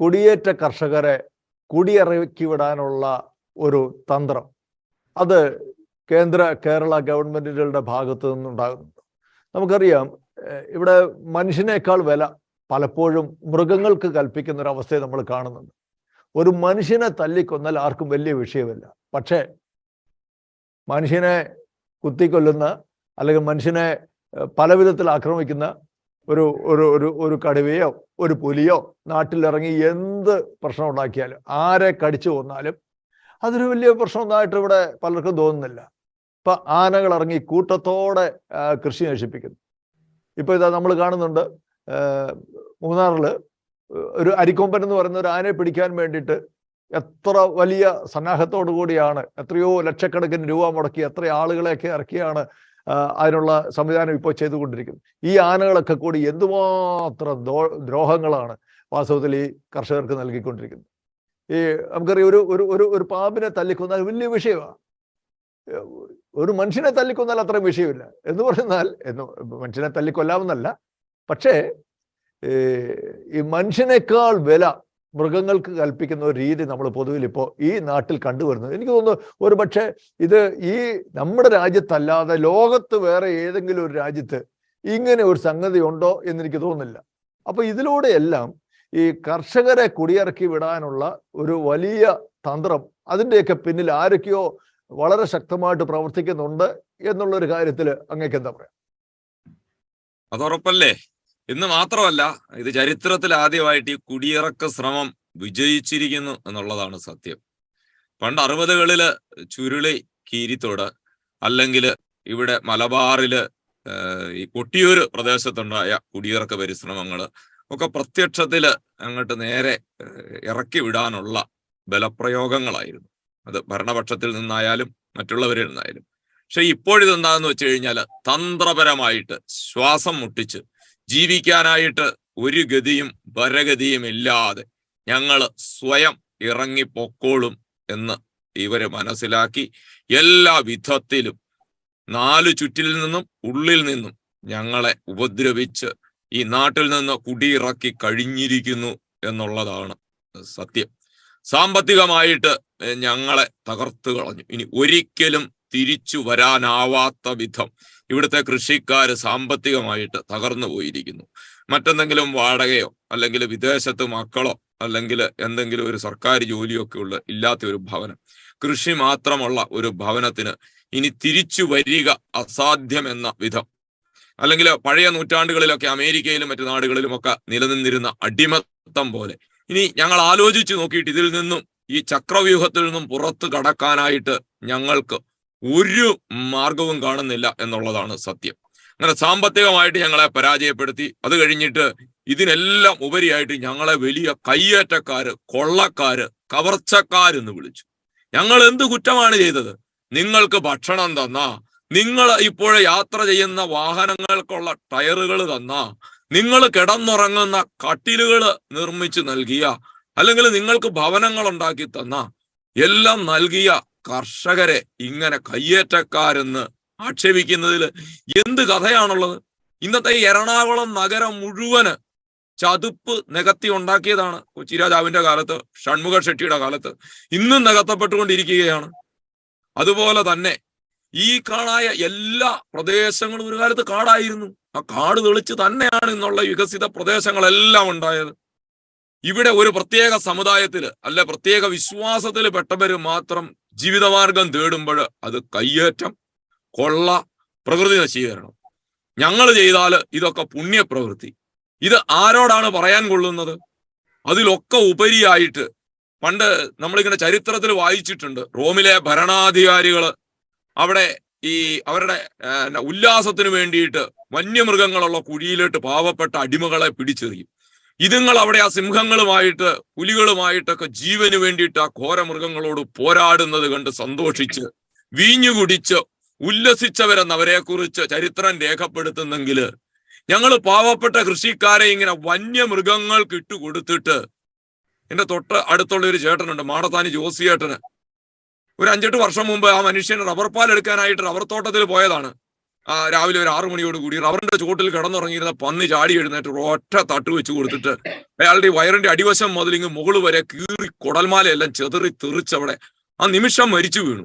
കുടിയേറ്റ കർഷകരെ കുടിയിറക്കി വിടാനുള്ള ഒരു തന്ത്രം. അത് കേന്ദ്ര കേരള ഗവൺമെന്റുകളുടെ ഭാഗത്തു നിന്നുണ്ടാകുന്നുണ്ട്. നമുക്കറിയാം ഇവിടെ മനുഷ്യനേക്കാൾ വില പലപ്പോഴും മൃഗങ്ങൾക്ക് കൽപ്പിക്കുന്ന ഒരു അവസ്ഥയെ നമ്മൾ കാണുന്നുണ്ട്. ഒരു മനുഷ്യനെ തല്ലിക്കൊന്നാൽ ആർക്കും വലിയ വിഷയമില്ല. പക്ഷേ മനുഷ്യനെ കുത്തിക്കൊല്ലുന്ന അല്ലെങ്കിൽ മനുഷ്യനെ പലവിധത്തിൽ പല വിധത്തിൽ ആക്രമിക്കുന്ന ഒരു ഒരു ഒരു ഒരു കടുവയോ ഒരു പുലിയോ നാട്ടിലിറങ്ങി എന്ത് പ്രശ്നം ഉണ്ടാക്കിയാലും ആരെ കടിച്ചു കൊന്നാലും അതൊരു വലിയ പ്രശ്നമൊന്നായിട്ട് ഇവിടെ പലർക്കും തോന്നുന്നില്ല. ഇപ്പൊ ആനകൾ ഇറങ്ങി കൂട്ടത്തോടെ കൃഷി നശിപ്പിക്കുന്നു. ഇപ്പൊ ഇതാ നമ്മൾ കാണുന്നുണ്ട് മൂന്നാറിൽ ഒരു അരിക്കൊമ്പൻ എന്ന് പറയുന്ന ഒരു ആനയെ പിടിക്കാൻ വേണ്ടിയിട്ട് എത്ര വലിയ സന്നാഹത്തോടു കൂടിയാണ് എത്രയോ ലക്ഷക്കണക്കിന് രൂപ മുടക്കി എത്ര ആളുകളെയൊക്കെ ഇറക്കിയാണ് അതിനുള്ള സംവിധാനം ഇപ്പോൾ ചെയ്തുകൊണ്ടിരിക്കുന്നു. ഈ ആനകളൊക്കെ കൂടി എന്തുമാത്രം ദ്രോഹങ്ങളാണ് വാസ്തവത്തിൽ ഈ കർഷകർക്ക് നൽകിക്കൊണ്ടിരിക്കുന്നത്. ഈ നമുക്കറിയാം ഒരു ഒരു ഒരു ഒരു പാമ്പിനെ തല്ലിക്കൊന്നാൽ വലിയ വിഷയമാണ്. ഒരു മനുഷ്യനെ തല്ലിക്കൊന്നാൽ അത്രയും വിഷയമില്ല. എന്ന് പറഞ്ഞാൽ എന്ന് മനുഷ്യനെ തല്ലിക്കൊല്ലാമെന്നല്ല. പക്ഷേ ഈ മനുഷ്യനേക്കാൾ വില മൃഗങ്ങൾക്ക് കൽപ്പിക്കുന്ന ഒരു രീതി നമ്മൾ പൊതുവിൽ ഇപ്പോൾ ഈ നാട്ടിൽ കണ്ടുവരുന്നത്. എനിക്ക് തോന്നുന്നു ഒരു പക്ഷേ ഇത് ഈ നമ്മുടെ രാജ്യത്തല്ലാതെ ലോകത്ത് വേറെ ഏതെങ്കിലും ഒരു രാജ്യത്ത് ഇങ്ങനെ ഒരു സംഗതി ഉണ്ടോ എന്നെനിക്ക് തോന്നുന്നില്ല. അപ്പൊ ഇതിലൂടെയെല്ലാം ഈ കർഷകരെ കുടിയിറക്കി വിടാനുള്ള ഒരു വലിയ തന്ത്രം അതിന്റെയൊക്കെ പിന്നിൽ ആരൊക്കെയോ വളരെ ശക്തമായിട്ട് പ്രവർത്തിക്കുന്നുണ്ട് എന്നുള്ളൊരു കാര്യത്തിൽ അങ്ങേക്ക് എന്താ പറയാ? അത് ഉറപ്പല്ലേ? ഇന്ന് മാത്രമല്ല ഇത് ചരിത്രത്തിൽ ആദ്യമായിട്ട് ഈ കുടിയിറക്ക ശ്രമം വിജയിച്ചിരിക്കുന്നു എന്നുള്ളതാണ് സത്യം. പണ്ട് അറുപതുകളിൽ ചുരുളി കീരിത്തോട് അല്ലെങ്കിൽ ഇവിടെ മലബാറിൽ ഈ കൊട്ടിയൂര് പ്രദേശത്തുണ്ടായ കുടിയിറക്ക പരിശ്രമങ്ങൾ ഒക്കെ പ്രത്യക്ഷത്തിൽ അങ്ങോട്ട് നേരെ ഇറക്കി വിടാനുള്ള ബലപ്രയോഗങ്ങളായിരുന്നു. അത് ഭരണപക്ഷത്തിൽ നിന്നായാലും മറ്റുള്ളവരിൽ നിന്നായാലും. പക്ഷെ ഇപ്പോഴിതെന്താന്ന് വെച്ച് കഴിഞ്ഞാൽ തന്ത്രപരമായിട്ട് ശ്വാസം മുട്ടിച്ച് ജീവിക്കാനായിട്ട് ഒരു ഗതിയും ഭരഗതിയും ഇല്ലാതെ ഞങ്ങൾ സ്വയം ഇറങ്ങി പൊക്കോളും എന്ന് ഇവർ മനസ്സിലാക്കി എല്ലാ വിധത്തിലും നാലു ചുറ്റിൽ നിന്നും ഉള്ളിൽ നിന്നും ഞങ്ങളെ ഉപദ്രവിച്ച് ഈ നാട്ടിൽ നിന്ന് കുടിയിറക്കി കഴിഞ്ഞിരിക്കുന്നു എന്നുള്ളതാണ് സത്യം. സാമ്പത്തികമായിട്ട് ഞങ്ങളെ തകർത്തു കളഞ്ഞു. ഇനി ഒരിക്കലും തിരിച്ചു വരാനാവാത്ത വിധം. ഇവിടുത്തെ കൃഷിക്കാര് സാമ്പത്തികമായിട്ട് തകർന്നു പോയിരിക്കുന്നു. മറ്റെന്തെങ്കിലും വാടകയോ അല്ലെങ്കിൽ വിദേശത്ത് മക്കളോ അല്ലെങ്കിൽ എന്തെങ്കിലും ഒരു സർക്കാർ ജോലിയോ ഒക്കെ ഉള്ള ഇല്ലാത്ത ഒരു ഭവനം. കൃഷി മാത്രമുള്ള ഒരു ഭവനത്തിന് ഇനി തിരിച്ചു വരിക അസാധ്യമെന്ന വിധം. അല്ലെങ്കിൽ പഴയ നൂറ്റാണ്ടുകളിലൊക്കെ അമേരിക്കയിലും മറ്റു നാടുകളിലുമൊക്കെ നിലനിന്നിരുന്ന അടിമത്തം പോലെ. ഇനി ഞങ്ങൾ ആലോചിച്ചു നോക്കിയിട്ട് ഇതിൽ നിന്നും ഈ ചക്രവ്യൂഹത്തിൽ നിന്നും പുറത്തു കടക്കാനായിട്ട് ഞങ്ങൾക്ക് ഒരു മാർഗവും കാണുന്നില്ല എന്നുള്ളതാണ് സത്യം. അങ്ങനെ സാമ്പത്തികമായിട്ട് ഞങ്ങളെ പരാജയപ്പെടുത്തി അത് കഴിഞ്ഞിട്ട് ഇതിനെല്ലാം ഉപരിയായിട്ട് ഞങ്ങളെ വലിയ കയ്യേറ്റക്കാര് കൊള്ളക്കാര് കവർച്ചക്കാരെന്ന് വിളിച്ചു. ഞങ്ങൾ എന്ത് കുറ്റമാണ് ചെയ്തത്? നിങ്ങൾക്ക് ഭക്ഷണം തന്ന നിങ്ങൾ ഇപ്പോൾ യാത്ര ചെയ്യുന്ന വാഹനങ്ങൾക്കുള്ള ടയറുകൾ തന്ന നിങ്ങൾ കിടന്നുറങ്ങുന്ന കട്ടിലുകൾ നിർമ്മിച്ചു നൽകിയ അല്ലെങ്കിൽ നിങ്ങൾക്ക് ഭവനങ്ങൾ ഉണ്ടാക്കി തന്ന എല്ലാം നൽകിയ കർഷകരെ ഇങ്ങനെ കയ്യേറ്റക്കാരെന്ന് ആക്ഷേപിക്കുന്നതിൽ എന്ത് കഥയാണുള്ളത്? ഇന്നത്തെ എറണാകുളം നഗരം മുഴുവൻ ചതുപ്പ് നികത്തി ഉണ്ടാക്കിയതാണ് കൊച്ചി രാജാവിന്റെ കാലത്ത് ഷൺമുഖ ഷെട്ടിയുടെ കാലത്ത്. ഇന്നും നികത്തപ്പെട്ടുകൊണ്ടിരിക്കുകയാണ്. അതുപോലെ തന്നെ ഈ കാണായ എല്ലാ പ്രദേശങ്ങളും ഒരു കാലത്ത് കാടായിരുന്നു. ആ കാട് തെളിച്ച് തന്നെയാണ് ഇന്നുള്ള വികസിത പ്രദേശങ്ങളെല്ലാം ഉണ്ടായത്. ഇവിടെ ഒരു പ്രത്യേക സമുദായത്തിൽ അല്ല പ്രത്യേക വിശ്വാസത്തിൽ പെട്ടവര് മാത്രം ജീവിതമാർഗം തേടുമ്പോൾ അത് കയ്യേറ്റം കൊള്ള പ്രകൃതി നശീകരണം. ഞങ്ങൾ ചെയ്താൽ ഇതൊക്കെ പുണ്യപ്രവൃത്തി. ഇത് ആരോടാണ് പറയാൻ കൊള്ളുന്നത്? അതിലൊക്കെ ഉപരിയായിട്ട് പണ്ട് നമ്മളിങ്ങനെ ചരിത്രത്തിൽ വായിച്ചിട്ടുണ്ട്. റോമിലെ ഭരണാധികാരികൾ അവിടെ ഈ അവരുടെ ഉല്ലാസത്തിന് വേണ്ടിയിട്ട് വന്യമൃഗങ്ങളുള്ള കുഴിയിലിട്ട് പാവപ്പെട്ട അടിമകളെ പിടിച്ചെറിയും. ഇതുങ്ങൾ അവിടെ ആ സിംഹങ്ങളുമായിട്ട് പുലികളുമായിട്ടൊക്കെ ജീവന് വേണ്ടിയിട്ട് ആ ഘോരമൃഗങ്ങളോട് പോരാടുന്നത് കണ്ട് സന്തോഷിച്ച് വീഞ്ഞു കുടിച്ച് ഉല്ലസിച്ചവരെന്നവരെ കുറിച്ച് ചരിത്രം രേഖപ്പെടുത്തുന്നെങ്കിൽ ഞങ്ങൾ പാവപ്പെട്ട കൃഷിക്കാരെ ഇങ്ങനെ വന്യമൃഗങ്ങൾക്ക് ഇട്ടുകൊടുത്തിട്ട് എന്റെ തൊട്ട് അടുത്തുള്ള ഒരു ചേട്ടനുണ്ട് മാടത്താനി ജോസിയേട്ടന്. ഒരു അഞ്ചെട്ട് വർഷം മുമ്പ് ആ മനുഷ്യൻ റബ്ബർ പാൽ എടുക്കാനായിട്ട് റബ്ബർ തോട്ടത്തിൽ പോയതാണ്. രാവിലെ ഒരു ആറു മണിയോട് കൂടി റബ്ബറിന്റെ ചുവട്ടിൽ കിടന്നുറങ്ങിയിരുന്ന പന്നി ചാടി എഴുന്നേറ്റ് ഒറ്റ തട്ട് വെച്ച് കൊടുത്തിട്ട് അയാളുടെ വയറിന്റെ അടിവശം മുതൽ ഇങ്ങ് മുകൾ വരെ കീറി കുടൽമാലയെല്ലാം ചെതറി തെറിച്ചവിടെ. ആ നിമിഷം മരിച്ചു വീണു.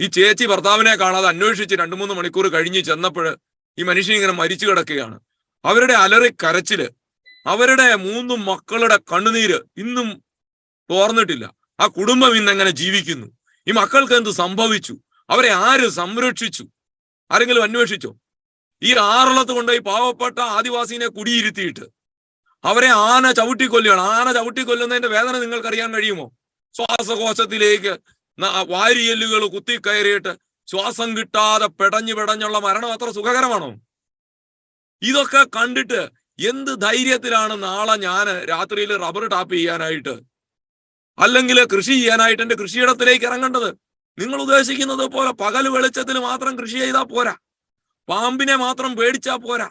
ഈ ചേച്ചി ഭർത്താവിനെ കാണാതെ അന്വേഷിച്ച് രണ്ടു മൂന്ന് മണിക്കൂർ കഴിഞ്ഞ് ചെന്നപ്പോൾ ഈ മനുഷ്യൻ ഇങ്ങനെ മരിച്ചു കിടക്കുകയാണ്. അവരുടെ അലറി കരച്ചിൽ അവരുടെ മൂന്ന് മക്കളുടെ കണ്ണുനീര് ഇന്നും തോർന്നിട്ടില്ല. ആ കുടുംബം ഇന്ന് എങ്ങനെ ജീവിക്കുന്നു? ഈ മക്കൾക്ക് എന്ത് സംഭവിച്ചു? അവരെ ആര് സംരക്ഷിച്ചു? ആരെങ്കിലും അന്വേഷിച്ചോ? ഈ ആറളത്ത് ഈ പാവപ്പെട്ട ആദിവാസീനെ കുടിയിരുത്തിയിട്ട് അവരെ ആന ചവിട്ടിക്കൊല്ലുകയാണ്. ആന ചവിട്ടിക്കൊല്ലുന്നതിന്റെ വേദന നിങ്ങൾക്കറിയാൻ കഴിയുമോ? ശ്വാസകോശത്തിലേക്ക് വാരിയെല്ലുകൾ കുത്തി കയറിയിട്ട് ശ്വാസം കിട്ടാതെ പെടഞ്ഞു പെടഞ്ഞുള്ള മരണം അത്ര സുഖകരമാണോ? ഇതൊക്കെ കണ്ടിട്ട് എന്ത് ധൈര്യത്തിലാണ് നാളെ ഞാൻ രാത്രിയിൽ റബ്ബർ ടാപ്പ് ചെയ്യാനായിട്ട് അല്ലെങ്കിൽ കൃഷി ചെയ്യാനായിട്ട് എന്റെ കൃഷിയിടത്തിലേക്ക് ഇറങ്ങേണ്ടത്? നിങ്ങൾ ഉദ്ദേശിക്കുന്നത് പോലെ പകൽ വെളിച്ചത്തിൽ മാത്രം കൃഷി ചെയ്താൽ പോരാ. പാമ്പിനെ മാത്രം പേടിച്ചാ പോരാ.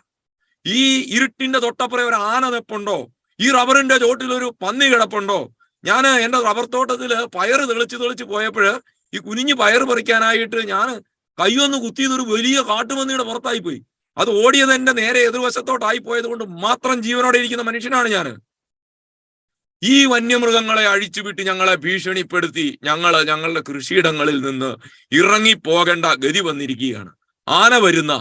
ഈ ഇരുട്ടിന്റെ തൊട്ടപ്പുറം ഒരു ആന നിപ്പുണ്ടോ? ഈ റബ്ബറിന്റെ ചോട്ടിൽ ഒരു പന്നി കിടപ്പുണ്ടോ? ഞാൻ എന്റെ റബ്ബർ തോട്ടത്തിൽ പയറ് തെളിച്ച് തെളിച്ച് പോയപ്പോഴ് ഈ കുനിഞ്ഞ് പയറ് പറിക്കാനായിട്ട് ഞാൻ കൈയൊന്ന് കുത്തിയത് ഒരു വലിയ കാട്ടുപന്നിയുടെ പുറത്തായി പോയി. അത് ഓടിയത് എന്റെ നേരെ എതിർവശത്തോട്ടായി പോയത് കൊണ്ട് മാത്രം ജീവനോടെ ഇരിക്കുന്ന മനുഷ്യനാണ് ഞാൻ ഈ വന്യമൃഗങ്ങളെ അഴിച്ചുവിട്ട് ഞങ്ങളെ ഭീഷണിപ്പെടുത്തി ഞങ്ങൾ ഞങ്ങളുടെ കൃഷിയിടങ്ങളിൽ നിന്ന് ഇറങ്ങിപ്പോകേണ്ട ഗതി വന്നിരിക്കുകയാണ്. ആന വരുന്ന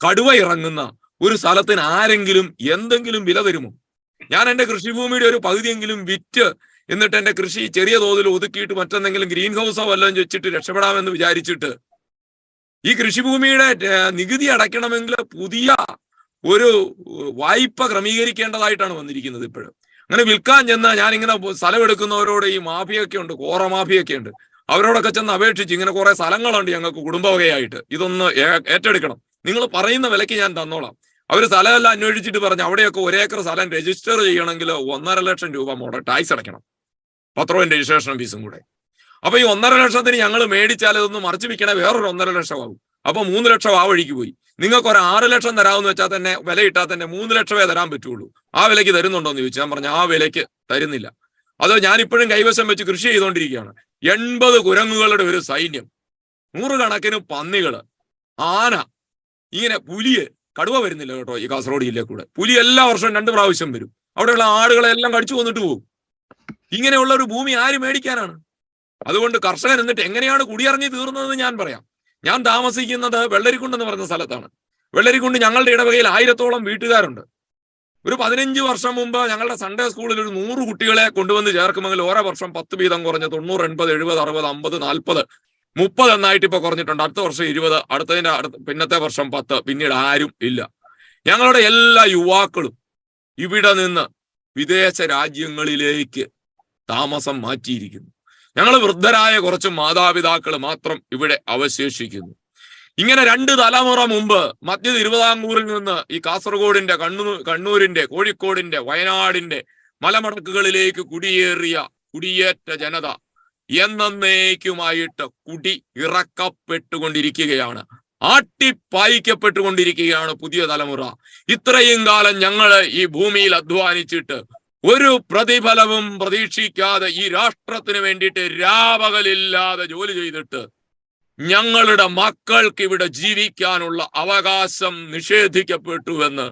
കടുവ ഇറങ്ങുന്ന ഒരു സ്ഥലത്തിന് ആരെങ്കിലും എന്തെങ്കിലും വില തരുമോ? ഞാൻ എന്റെ കൃഷിഭൂമിയുടെ ഒരു പകുതിയെങ്കിലും വിറ്റ് എന്നിട്ട് എന്റെ കൃഷി ചെറിയ തോതിൽ ഒതുക്കിയിട്ട് മറ്റെന്തെങ്കിലും ഗ്രീൻ ഹൗസോ വല്ലതും വെച്ചിട്ട് രക്ഷപ്പെടാമെന്ന് വിചാരിച്ചിട്ട് ഈ കൃഷിഭൂമിയുടെ നികുതി അടയ്ക്കണമെങ്കിൽ പുതിയ ഒരു വായ്പ ക്രമീകരിക്കേണ്ടതായിട്ടാണ് വന്നിരിക്കുന്നത് ഇപ്പോഴും. അങ്ങനെ വിൽക്കാൻ ചെന്ന ഞാൻ ഇങ്ങനെ സ്ഥലം എടുക്കുന്നവരോട് ഈ മാഫിയൊക്കെ ഉണ്ട് കോറ മാഫിയൊക്കെ ഉണ്ട്. അവരോടൊക്കെ ചെന്ന് അപേക്ഷിച്ച് ഇങ്ങനെ കുറെ സ്ഥലങ്ങളുണ്ട് ഞങ്ങൾക്ക് കുടുംബവകയായിട്ട്. ഇതൊന്ന് ഏറ്റെടുക്കണം. നിങ്ങൾ പറയുന്ന വിലയ്ക്ക് ഞാൻ തന്നോളാം. അവർ സ്ഥലമെല്ലാം അന്വേഷിച്ചിട്ട് പറഞ്ഞു അവിടെയൊക്കെ ഒരേക്കർ സ്ഥലം രജിസ്റ്റർ ചെയ്യണമെങ്കിൽ ഒന്നര ലക്ഷം രൂപ മോഡൽ ടാക്സ് അടയ്ക്കണം. പത്രവും രജിസ്ട്രേഷൻ ഫീസും കൂടെ. അപ്പൊ ഈ ഒന്നര ലക്ഷത്തിന് ഞങ്ങൾ മേടിച്ചാൽ ഇതൊന്ന് മറിച്ച് വിൽക്കണേ വേറൊരു ഒന്നര ലക്ഷം ആവും അപ്പൊ മൂന്ന് ലക്ഷം ആ വഴിക്ക് പോയി. നിങ്ങൾക്ക് ഒരു ആറ് ലക്ഷം തരാമെന്ന് വെച്ചാൽ തന്നെ വില ഇട്ടാൽ തന്നെ മൂന്ന് ലക്ഷമേ തരാൻ പറ്റുള്ളൂ. ആ വിലയ്ക്ക് തരുന്നുണ്ടോ എന്ന് ചോദിച്ചു. ഞാൻ പറഞ്ഞു ആ വിലയ്ക്ക് തരുന്നില്ല. അതോ ഞാൻ ഇപ്പോഴും കൈവശം വെച്ച് കൃഷി ചെയ്തുകൊണ്ടിരിക്കുകയാണ്. എൺപത് കുരങ്ങുകളുടെ ഒരു സൈന്യം നൂറുകണക്കിന് പന്നികൾ ആന ഇങ്ങനെ പുലിയെ കടുവ വരുന്നില്ല കേട്ടോ ഈ കാസർഗോഡ് ജില്ലയിൽ കൂടെ. പുലി എല്ലാ വർഷവും രണ്ട് പ്രാവശ്യം വരും. അവിടെയുള്ള ആടുകളെ എല്ലാം കടിച്ചു വന്നിട്ട് പോകും. ഇങ്ങനെയുള്ള ഒരു ഭൂമി ആര് മേടിക്കാനാണ്? അതുകൊണ്ട് കർഷകൻ എന്നിട്ട് എങ്ങനെയാണ് കുടിയിറങ്ങി തീർന്നതെന്ന് ഞാൻ പറയാം. ഞാൻ താമസിക്കുന്നത് വെള്ളരിക്കുണ്ട് എന്ന് പറഞ്ഞ സ്ഥലത്താണ്. വെള്ളരിക്കുണ്ട് ഞങ്ങളുടെ ഇടവകയിൽ ആയിരത്തോളം വീട്ടുകാരുണ്ട്. ഒരു പതിനഞ്ച് വർഷം മുമ്പ് ഞങ്ങളുടെ സൺഡേ സ്കൂളിൽ ഒരു നൂറ് കുട്ടികളെ കൊണ്ടുവന്ന് ചേർക്കുമെങ്കിൽ ഓരോ വർഷം പത്ത് വീതം കുറഞ്ഞ് തൊണ്ണൂറ് എൺപത് എഴുപത് അറുപത് അമ്പത് നാൽപ്പത് മുപ്പത് എന്നായിട്ട് ഇപ്പൊ കുറഞ്ഞിട്ടുണ്ട്. അടുത്ത വർഷം ഇരുപത് അടുത്തതിന്റെ അടുത്ത പിന്നത്തെ വർഷം പത്ത്. പിന്നീട് ആരും ഇല്ല. ഞങ്ങളുടെ എല്ലാ യുവാക്കളും ഇവിടെ നിന്ന് വിദേശ രാജ്യങ്ങളിലേക്ക് താമസം മാറ്റിയിരിക്കുന്നു. ഞങ്ങൾ വൃദ്ധരായ കുറച്ച് മാതാപിതാക്കൾ മാത്രം ഇവിടെ അവശേഷിക്കുന്നു. ഇങ്ങനെ രണ്ട് തലമുറ മുമ്പ് മധ്യ തിരുവിതാംകൂറിൽ നിന്ന് ഈ കാസർഗോഡിന്റെ കണ്ണൂർ കണ്ണൂരിന്റെ കോഴിക്കോടിന്റെ വയനാടിന്റെ മലമടക്കുകളിലേക്ക് കുടിയേറിയ കുടിയേറ്റ ജനത എന്നേക്കുമായിട്ട് കുടി ഇറക്കപ്പെട്ടുകൊണ്ടിരിക്കുകയാണ്. ആട്ടിപ്പായിക്കപ്പെട്ടുകൊണ്ടിരിക്കുകയാണ് പുതിയ തലമുറ. ഇത്രയും കാലം ഞങ്ങൾ ഈ ഭൂമിയിൽ അധ്വാനിച്ചിട്ട് ഒരു പ്രതിഫലവും പ്രതീക്ഷിക്കാതെ ഈ രാഷ്ട്രത്തിന് വേണ്ടിയിട്ട് രാപകലില്ലാതെ ജോലി ചെയ്തിട്ട് ഞങ്ങളുടെ മക്കൾക്ക് ഇവിടെ ജീവിക്കാനുള്ള അവകാശം നിഷേധിക്കപ്പെട്ടുവെന്ന്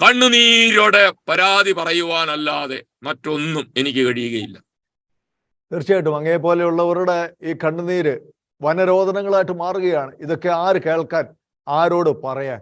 കണ്ണുനീരോടെ പരാതി പറയുവാനല്ലാതെ മറ്റൊന്നും എനിക്ക് കഴിയുകയില്ല. തീർച്ചയായിട്ടും അങ്ങേ പോലെയുള്ളവരുടെ ഈ കണ്ണുനീര് വനരോധനങ്ങളായിട്ട് മാറുകയാണ്. ഇതൊക്കെ ആര് കേൾക്കാൻ ആരോട് പറയാൻ?